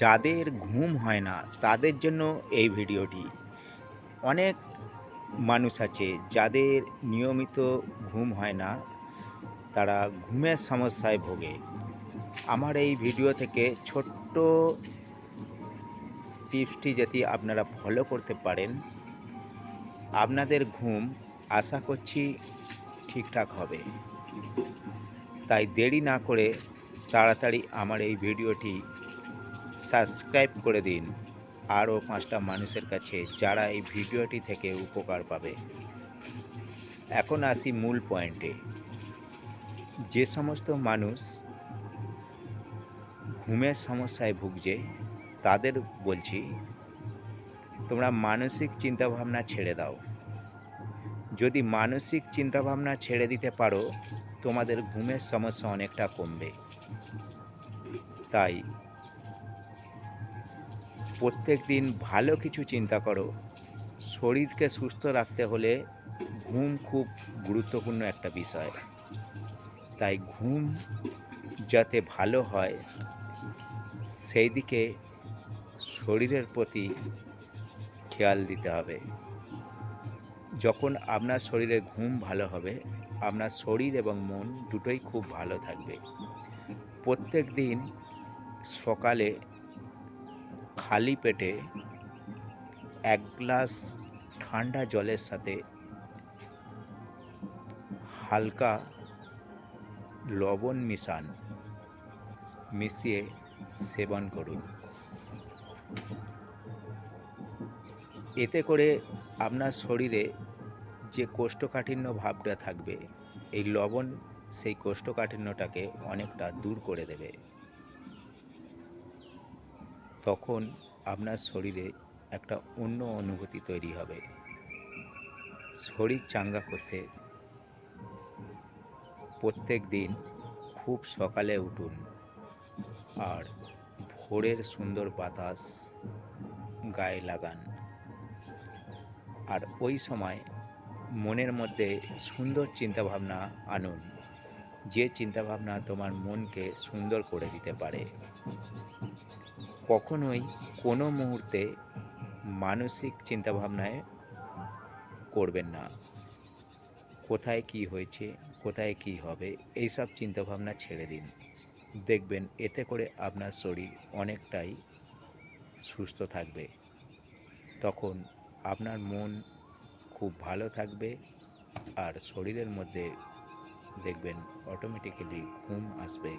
যাদের ঘুম হয় না, তাদের জন্য এই ভিডিওটি। অনেক মানুষ আছে যাদের নিয়মিত ঘুম হয় না, তারা ঘুমের সমস্যায় ভোগে। আমার এই ভিডিও থেকে ছোট্ট টিপসটি যদি আপনারা ফলো করতে পারেন, আপনাদের ঘুম আশা করছি ঠিকঠাক হবে। তাই দেরি না করে তাড়াতাড়ি আমার এই ভিডিওটি সাবস্ক্রাইব করে দিন। আরও পাঁচটা মানুষের কাছে যারা এই ভিডিওটি থেকে উপকার পাবে। এখন আসি মূল পয়েন্টে। যে সমস্ত মানুষ ঘুমের সমস্যায় ভুগছে, তাদের বলছি, তোমরা মানসিক চিন্তাভাবনা ছেড়ে দাও। যদি মানসিক চিন্তাভাবনা ছেড়ে দিতে পারো, তোমাদের ঘুমের সমস্যা অনেকটা কমবে। তাই প্রত্যেক দিন ভালো কিছু চিন্তা করো। শরীরকে সুস্থ রাখতে হলে ঘুম খুব গুরুত্বপূর্ণ একটা বিষয়। তাই ঘুম যাতে ভালো হয় সেই দিকে শরীরের প্রতি খেয়াল দিতে হবে। যখন আপনার শরীরে ঘুম ভালো হবে, আপনার শরীর এবং মন দুটোই খুব ভালো থাকবে। প্রত্যেক দিন সকালে খালি পেটে এক গ্লাস ঠান্ডা জলের সাথে হালকা লবণ মিশান, মিশিয়ে সেবন করুন। এতে করে আপনার শরীরে যে কোষ্ঠকাঠিন্য ভাবটা থাকবে, এই লবণ সেই কোষ্ঠকাঠিন্যটাকে অনেকটা দূর করে দেবে। তখন আপনার শরীরে একটা অন্য অনুভূতি তৈরি হবে। শরীর চাঙ্গা করতে প্রত্যেক দিন খুব সকালে উঠুন আর ভোরের সুন্দর বাতাস গায়ে লাগান। আর ওই সময় মনের মধ্যে সুন্দর চিন্তাভাবনা আনুন, যে চিন্তাভাবনা তোমার মনকে সুন্দর করে দিতে পারে। কখনোই কোনো মুহূর্তে মানসিক চিন্তাভাবনায় করবেন না। কোথায় কি হয়েছে, কোথায় কি হবে, এইসব চিন্তাভাবনা ছেড়ে দিন। দেখবেন এতে করে আপনার শরীর অনেকটাই সুস্থ থাকবে। তখন আপনার মন খুব ভালো থাকবে আর শরীরের মধ্যে দেখবেন অটোমেটিক্যালি ঘুম আসবে।